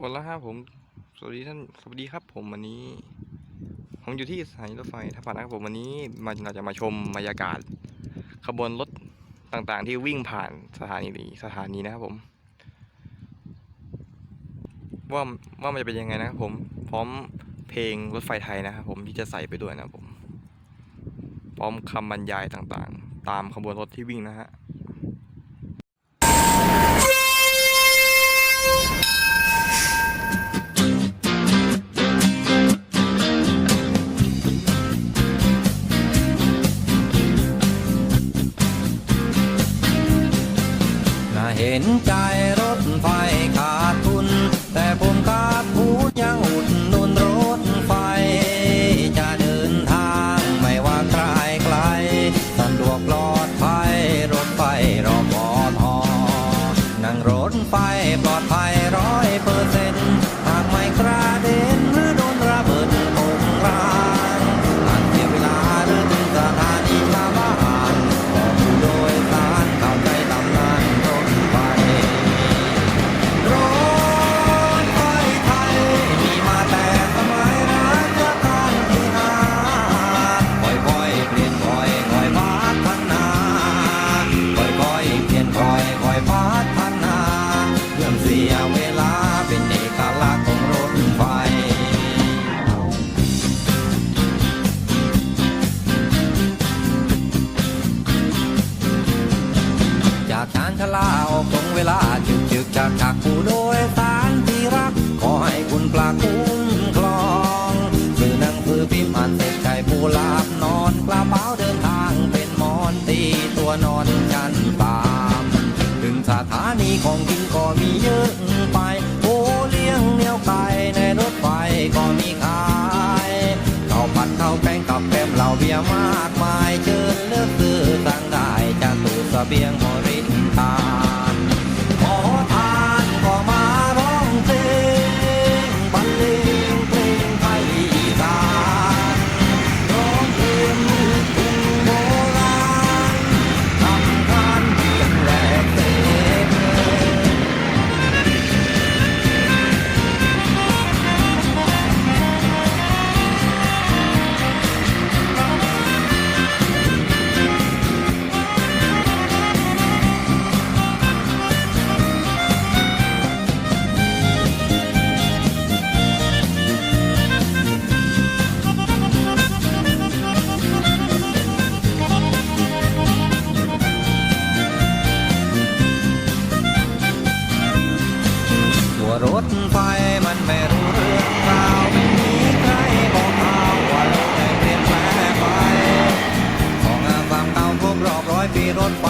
หมดแล้วครับผม สวัสดีท่าน สวัสดีครับผมวันนี้ ผมอยู่ที่สถานีรถไฟท่าพระนะครับผมวันนี้มาเราจะมาชมบรรยากาศ ขบวนรถต่างๆ ที่วิ่งผ่านสถานีสถานีนะครับผม ว่าว่ามันจะเป็นยังไงนะครับผม พร้อมเพลงรถไฟไทยนะครับผมที่จะใส่ไปด้วยนะครับผม พร้อมคำบรรยายต่างๆ ตามขบวนรถที่วิ่งนะฮะ เห็นใจรถไฟขาดทุน แต่ผมขาดพูดยังอุดหนุนรถไฟ จะเดินทางไม่ว่าไกลไกลสะดวกปลอดภัยรถไฟรอพอทอนั่งรถไฟปลอดภัยร้อยเปอร์เซ็น ชานชลาออกตรงเวลาจึกจึกจากจากผู้โดยสารที่รัก ขอให้คุณปลาคุ้มครองสื่อหนังสือพิมพ์อ่านเสร็จใจผู้หลับนอนกระเป๋าเดินทางเป็นหมอนตีตัวนอนจันตามถึงสถานีของกินก็มีเยอะไปโอเลี้ยงเนียวไก่ในรถไฟก็มีขายข้าวผัดข้าวแกงกับแกมเหล้าเบียร์มากมายเชิญเลือกซื้อสั่งได้จากตู้เสบียงหอ ริ รถไฟมันไม่รู้เรื่องราวไม่มีใครบอกทางว่าโลกได้เปลี่ยนแปลงไปของงานสามเก่าครบรอบร้อยปีรถไฟ